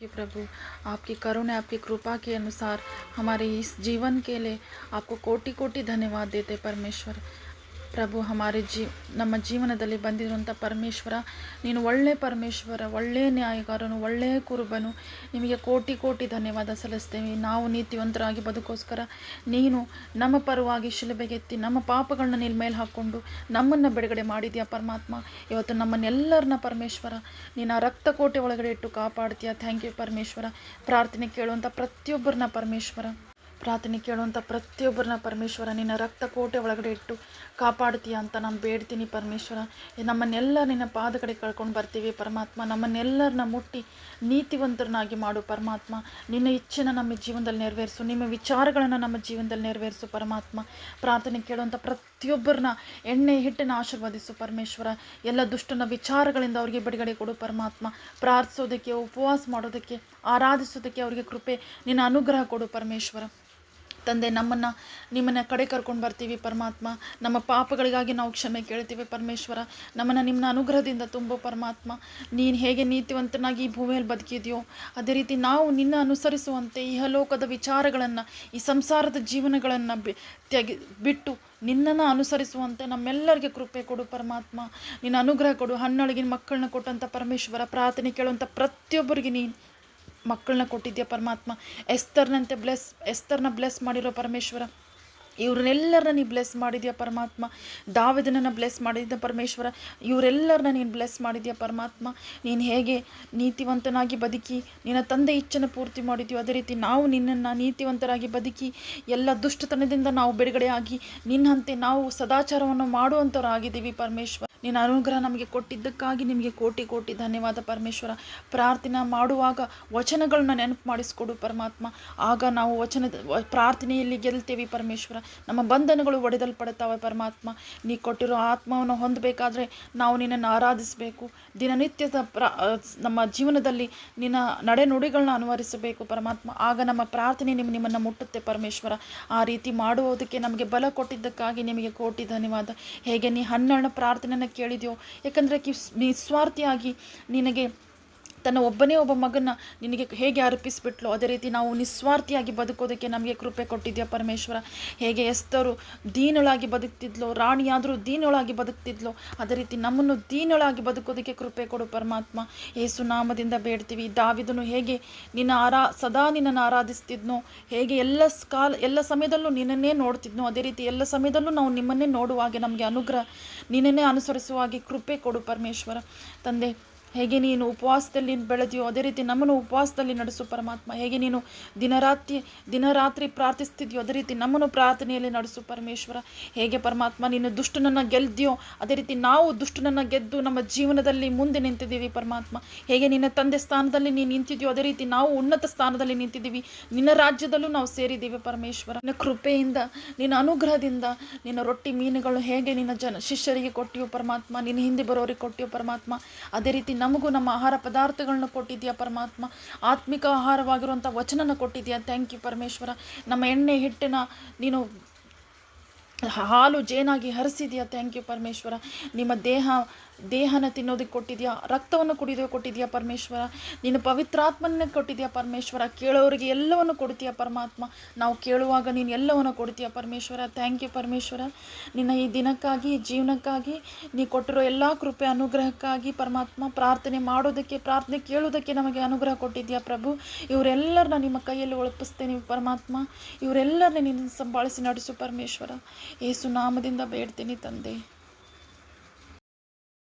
कि प्रभु, आपकी करुणा, आपकी कृपा के अनुसार हमारे इस जीवन के लिए आपको कोटि कोटि धन्यवाद देते परमेश्वर। ಪ್ರಭು, ಹಮಾರಿ ಜೀ, ನಮ್ಮ ಜೀವನದಲ್ಲಿ ಬಂದಿರುವಂಥ ಪರಮೇಶ್ವರ, ನೀನು ಒಳ್ಳೆ ಪರಮೇಶ್ವರ ಒಳ್ಳೆಯ ನ್ಯಾಯಗಾರನು ಒಳ್ಳೆಯ ಕುರುಬನು, ನಿಮಗೆ ಕೋಟಿ ಕೋಟಿ ಧನ್ಯವಾದ ಸಲ್ಲಿಸ್ತೇವೆ. ನಾವು ನೀತಿವಂತರಾಗಿ ಬದುಕೋಸ್ಕರ ನೀನು ನಮ್ಮ ಪರವಾಗಿ ಶಿಲುಬೆಗೆತ್ತಿ ನಮ್ಮ ಪಾಪಗಳನ್ನ ನಿಲ್ ಮೇಲೆ ಹಾಕ್ಕೊಂಡು ನಮ್ಮನ್ನು ಬಿಡುಗಡೆ ಮಾಡಿದ್ಯಾ ಪರಮಾತ್ಮ? ಇವತ್ತು ನಮ್ಮನ್ನೆಲ್ಲರನ್ನ ಪರಮೇಶ್ವರ, ನೀನು ಆ ರಕ್ತ ಕೋಟೆ ಒಳಗಡೆ ಇಟ್ಟು ಕಾಪಾಡ್ತೀಯ? Thank you Parameshwara. ಪ್ರಾರ್ಥನೆ ಕೇಳುವಂಥ ಪ್ರತಿಯೊಬ್ಬರನ್ನ ಪರಮೇಶ್ವರ. ಪ್ರಾರ್ಥನೆ ಕೇಳುವಂಥ ಪ್ರತಿಯೊಬ್ಬರನ್ನ ಪರಮೇಶ್ವರ, ನಿನ್ನ ರಕ್ತ ಕೋಟೆ ಒಳಗಡೆ ಇಟ್ಟು ಕಾಪಾಡ್ತೀಯ ಅಂತ ನಾನು ಬೇಡ್ತೀನಿ ಪರಮೇಶ್ವರ. ನಮ್ಮನ್ನೆಲ್ಲ ನಿನ್ನ ಪಾದ ಕಡೆ ಕಳ್ಕೊಂಡು ಬರ್ತೀವಿ ಪರಮಾತ್ಮ. ನಮ್ಮನ್ನೆಲ್ಲರನ್ನ ಮುಟ್ಟಿ ನೀತಿವಂತರನ್ನಾಗಿ ಮಾಡು ಪರಮಾತ್ಮ. ನಿನ್ನ ಇಚ್ಛೆನ ನಮ್ಮ ಜೀವನದಲ್ಲಿ ನೆರವೇರಿಸು, ನಿಮ್ಮ ವಿಚಾರಗಳನ್ನು ನಮ್ಮ ಜೀವನದಲ್ಲಿ ನೆರವೇರಿಸು ಪರಮಾತ್ಮ. ಪ್ರಾರ್ಥನೆ ಕೇಳುವಂಥ ಪ್ರತಿಯೊಬ್ಬರನ್ನ ಎಣ್ಣೆ ಹಿಟ್ಟನ್ನು ಆಶೀರ್ವದಿಸು ಪರಮೇಶ್ವರ. ಎಲ್ಲ ದುಷ್ಟನ ವಿಚಾರಗಳಿಂದ ಅವರಿಗೆ ಬಿಡುಗಡೆ ಕೊಡು ಪರಮಾತ್ಮ. ಪ್ರಾರ್ಥಿಸೋದಕ್ಕೆ, ಉಪವಾಸ ಮಾಡೋದಕ್ಕೆ, ಆರಾಧಿಸೋದಕ್ಕೆ ಅವರಿಗೆ ಕೃಪೆ. ನಿನ್ನ ಅನುಗ್ರಹ ಕೊಡು ಪರಮೇಶ್ವರ. ತಂದೆ, ನಮ್ಮನ್ನು, ನಿಮ್ಮನ್ನ ಕಡೆ ಕರ್ಕೊಂಡು ಬರ್ತೀವಿ ಪರಮಾತ್ಮ. ನಮ್ಮ ಪಾಪಗಳಿಗಾಗಿ ನಾವು ಕ್ಷಮೆ ಕೇಳ್ತೀವಿ ಪರಮೇಶ್ವರ. ನಮ್ಮನ್ನು ನಿಮ್ಮನ್ನ ಅನುಗ್ರಹದಿಂದ ತುಂಬು ಪರಮಾತ್ಮ. ನೀನು ಹೇಗೆ ನೀತಿವಂತನಾಗಿ ಈ ಭೂಮಿಯಲ್ಲಿ ಬದುಕಿದೆಯೋ, ಅದೇ ರೀತಿ ನಾವು ನಿನ್ನ ಅನುಸರಿಸುವಂತೆ ಇಹಲೋಕದ ವಿಚಾರಗಳನ್ನು, ಈ ಸಂಸಾರದ ಜೀವನಗಳನ್ನು ಬಿ, ತೆಗೆ, ಬಿಟ್ಟು ನಿನ್ನನ್ನು ಅನುಸರಿಸುವಂತೆ ನಮ್ಮೆಲ್ಲರಿಗೆ ಕೃಪೆ ಕೊಡು ಪರಮಾತ್ಮ. ನಿನ್ನ ಅನುಗ್ರಹ ಕೊಡು. ಹಣ್ಣೊಳಗಿನ ಮಕ್ಕಳನ್ನ ಕೊಟ್ಟಂಥ ಪರಮೇಶ್ವರ, ಪ್ರಾರ್ಥನೆ ಕೇಳುವಂಥ ಪ್ರತಿಯೊಬ್ಬರಿಗೆ ನೀನು ಮಕ್ಕಳನ್ನ ಕೊಟ್ಟಿದ್ಯಾ ಪರಮಾತ್ಮ? ಎಸ್ತರ್ನಂತೆ ಬ್ಲೆಸ್, ಎಸ್ತರ್ನ ಬ್ಲೆಸ್ ಮಾಡಿರೋ ಪರಮೇಶ್ವರ, ಇವ್ರನ್ನೆಲ್ಲರನ್ನ ನೀನು ಬ್ಲೆಸ್ ಮಾಡಿದ್ಯಾ ಪರಮಾತ್ಮ? ದಾವಿದನನ್ನು ಬ್ಲೆಸ್ ಮಾಡಿದ್ದ ಪರಮೇಶ್ವರ, ಇವರೆಲ್ಲರನ್ನ ನೀನು ಬ್ಲೆಸ್ ಮಾಡಿದ್ಯಾ ಪರಮಾತ್ಮ? ನೀನು ಹೇಗೆ ನೀತಿವಂತನಾಗಿ ಬದುಕಿ, ನಿನ್ನ ತಂದೆ ಇಚ್ಛೆನ ಪೂರ್ತಿ ಮಾಡಿದ್ಯೋ ಅದೇ ರೀತಿ ನಾವು ನಿನ್ನನ್ನು ನೀತಿವಂತರಾಗಿ ಬದುಕಿ, ಎಲ್ಲ ದುಷ್ಟತನದಿಂದ ನಾವು ಬಿಡುಗಡೆ ಆಗಿ ನಿನ್ನಂತೆ ನಾವು ಸದಾಚಾರವನ್ನು ಮಾಡುವಂಥವ್ರಾಗಿದ್ದೀವಿ ಪರಮೇಶ್ವರ. ನಿನ್ನ ಅನುಗ್ರಹ ನಮಗೆ ಕೊಟ್ಟಿದ್ದಕ್ಕಾಗಿ ನಿಮಗೆ ಕೋಟಿ ಕೋಟಿ ಧನ್ಯವಾದ ಪರಮೇಶ್ವರ. ಪ್ರಾರ್ಥನೆ ಮಾಡುವಾಗ ವಚನಗಳನ್ನ ನೆನಪು ಮಾಡಿಸ್ಕೊಡು ಪರಮಾತ್ಮ. ಆಗ ನಾವು ವಚನ ಪ್ರಾರ್ಥನೆಯಲ್ಲಿ ಗೆಲ್ತೇವೆ ಪರಮೇಶ್ವರ. ನಮ್ಮ ಬಂಧನಗಳು ಒಡೆದಲ್ಪಡುತ್ತವೆ ಪರಮಾತ್ಮ. ನೀ ಕೊಟ್ಟಿರೋ ಆತ್ಮವನ್ನು ಹೊಂದಬೇಕಾದ್ರೆ ನಾವು ನಿನ್ನನ್ನು ಆರಾಧಿಸಬೇಕು. ದಿನನಿತ್ಯದ ಪ್ರ ನಮ್ಮ ಜೀವನದಲ್ಲಿ ನಿನ್ನ ನಡೆನುಡಿಗಳನ್ನ ಅನುವರಿಸಬೇಕು ಪರಮಾತ್ಮ. ಆಗ ನಮ್ಮ ಪ್ರಾರ್ಥನೆ ನಿಮ್ಮ ನಿಮ್ಮನ್ನು ಮುಟ್ಟುತ್ತೆ ಪರಮೇಶ್ವರ. ಆ ರೀತಿ ಮಾಡುವುದಕ್ಕೆ ನಮಗೆ ಬಲ ಕೊಟ್ಟಿದ್ದಕ್ಕಾಗಿ ನಿಮಗೆ ಕೋಟಿ ಧನ್ಯವಾದ. ಹೇಗೆ ನೀ ಹನ್ನೆರಡು ಪ್ರಾರ್ಥನೆಯನ್ನು ಕೇಳಿದೆಯೋ? ಯಾಕಂದರೆ ಕಿ ನಿಸ್ವಾರ್ಥಿಯಾಗಿ ನಿನಗೆ ತನ್ನ ಒಬ್ಬನೇ ಒಬ್ಬ ಮಗನ ನಿನಗೆ ಹೇಗೆ ಅರ್ಪಿಸಿಬಿಟ್ಲು? ಅದೇ ರೀತಿ ನಾವು ನಿಸ್ವಾರ್ಥಿಯಾಗಿ ಬದುಕೋದಕ್ಕೆ ನಮಗೆ ಕೃಪೆ ಕೊಟ್ಟಿದ್ಯಾ ಪರಮೇಶ್ವರ? ಹೇಗೆ ಎಸ್ತರು ದೀನಳಾಗಿ ಬದುಕ್ತಿದ್ಲು, ರಾಣಿಯಾದರೂ ದೀನಳಾಗಿ ಬದುಕ್ತಿದ್ಲು, ಅದೇ ರೀತಿ ನಮ್ಮನ್ನು ದೀನಳಾಗಿ ಬದುಕೋದಕ್ಕೆ ಕೃಪೆ ಕೊಡು ಪರಮಾತ್ಮ. ಏಸು ನಾಮದಿಂದ ಬೇಡ್ತೀವಿ. ದಾವಿದನು ಹೇಗೆ ನಿನ್ನ ಆರಾ, ಸದಾ ನಿನ್ನನ್ನು ಆರಾಧಿಸ್ತಿದ್ನೋ, ಹೇಗೆ ಎಲ್ಲ ಕಾಲ ಎಲ್ಲ ಸಮಯದಲ್ಲೂ ನಿನ್ನನ್ನೇ ನೋಡ್ತಿದ್ನೋ, ಅದೇ ರೀತಿ ಎಲ್ಲ ಸಮಯದಲ್ಲೂ ನಾವು ನಿಮ್ಮನ್ನೇ ನೋಡುವಾಗೆ ನಮಗೆ ಅನುಗ್ರಹ, ನಿನ್ನನ್ನೇ ಅನುಸರಿಸುವ ಹಾಗೆ ಕೃಪೆ ಕೊಡು ಪರಮೇಶ್ವರ. ತಂದೆ ಹೇಗೆ ನೀನು ಉಪವಾಸದಲ್ಲಿ ಬೆಳೆದಿಯೋ ಅದೇ ರೀತಿ ನಮ್ಮನ್ನು ಉಪವಾಸದಲ್ಲಿ ನಡೆಸು ಪರಮಾತ್ಮ. ಹೇಗೆ ನೀನು ದಿನರಾತ್ರಿ ದಿನರಾತ್ರಿ ಪ್ರಾರ್ಥಿಸ್ತಿದ್ಯೋ ಅದೇ ರೀತಿ ನಮ್ಮನ್ನು ಪ್ರಾರ್ಥನೆಯಲ್ಲಿ ನಡೆಸು ಪರಮೇಶ್ವರ. ಹೇಗೆ ಪರಮಾತ್ಮ ನೀನು ದುಷ್ಟನನ್ನು ಗೆಲ್ದಿಯೋ ಅದೇ ರೀತಿ ನಾವು ದುಷ್ಟನನ್ನು ಗೆದ್ದು ನಮ್ಮ ಜೀವನದಲ್ಲಿ ಮುಂದೆ ನಿಂತಿದ್ದೀವಿ ಪರಮಾತ್ಮ. ಹೇಗೆ ನಿನ್ನ ತಂದೆ ಸ್ಥಾನದಲ್ಲಿ ನೀನು ನಿಂತಿದ್ಯೋ ಅದೇ ರೀತಿ ನಾವು ಉನ್ನತ ಸ್ಥಾನದಲ್ಲಿ ನಿಂತಿದ್ದೀವಿ. ನಿನ್ನ ರಾಜ್ಯದಲ್ಲೂ ನಾವು ಸೇರಿದ್ದೀವಿ ಪರಮೇಶ್ವರ. ನಿನ್ನ ಕೃಪೆಯಿಂದ, ನಿನ್ನ ಅನುಗ್ರಹದಿಂದ, ನಿನ್ನ ರೊಟ್ಟಿ ಮೀನುಗಳು ಹೇಗೆ ನಿನ್ನ ಜನ, ಶಿಷ್ಯರಿಗೆ ಕೊಟ್ಟಿಯೋ ಪರಮಾತ್ಮ, ನಿನ್ನ ಹಿಂದೆ ಬರೋರಿಗೆ ಕೊಟ್ಟಿಯೋ ಪರಮಾತ್ಮ. ಅದೇ ರೀತಿ ನಮಗೂ ನಮ್ಮ ಆಹಾರ ಪದಾರ್ಥಗಳನ್ನ ಕೊಟ್ಟಿದ್ಯಾ ಪರಮಾತ್ಮ? ಆತ್ಮಿಕ ಆಹಾರವಾಗಿರುವಂಥ ವಚನನ ಕೊಟ್ಟಿದ್ಯಾ ಥ್ಯಾಂಕ್ ಯು ಪರಮೇಶ್ವರ. ನಮ್ಮ ಎಣ್ಣೆ ಹಿಟ್ಟನ್ನು ನೀನು ಹಾಲು ಜೇನಾಗಿ ಹರಿಸಿದೆಯಾ? Thank you Parameshwara. ನಿಮ್ಮ ದೇಹ, ದೇಹನ ತಿನ್ನೋದಕ್ಕೆ ಕೊಟ್ಟಿದೆಯಾ? ರಕ್ತವನ್ನು ಕುಡಿಯೋದಕ್ಕೆ ಕೊಟ್ಟಿದೆಯಾ, ಪರಮೇಶ್ವರ? ನೀನು ಪವಿತ್ರಾತ್ಮನ ಕೊಟ್ಟಿದೆಯಾ, ಪರಮೇಶ್ವರ? ಕೇಳೋರಿಗೆ ಎಲ್ಲವನ್ನು ಕೊಡ್ತೀಯಾ ಪರಮಾತ್ಮ? ನಾವು ಕೇಳುವಾಗ ನೀನು ಎಲ್ಲವನ್ನು ಕೊಡ್ತೀಯ ಪರಮೇಶ್ವರ? Thank you Parameshwara. ನಿನ್ನ ಈ ದಿನಕ್ಕಾಗಿ, ಜೀವನಕ್ಕಾಗಿ, ನೀ ಕೊಟ್ಟಿರೋ ಎಲ್ಲ ಕೃಪೆ ಅನುಗ್ರಹಕ್ಕಾಗಿ ಪರಮಾತ್ಮ ಪ್ರಾರ್ಥನೆ ಮಾಡೋದಕ್ಕೆ, ಪ್ರಾರ್ಥನೆ ಕೇಳೋದಕ್ಕೆ ನಮಗೆ ಅನುಗ್ರಹ ಕೊಟ್ಟಿದೆಯಾ, ಪ್ರಭು? ಇವರೆಲ್ಲರನ್ನ ನಿಮ್ಮ ಕೈಯಲ್ಲಿ ಒಳಪಿಸ್ತೇನೆ ಪರಮಾತ್ಮ. ಇವರೆಲ್ಲರನ್ನ ನೀನು ಸಂಭಾಳಿಸಿ ನಡೆಸು, ಪರಮೇಶ್ವರ. ಏಸು ನಾಮದಿಂದ ಬೇಡ್ತೀನಿ ತಂದೆ.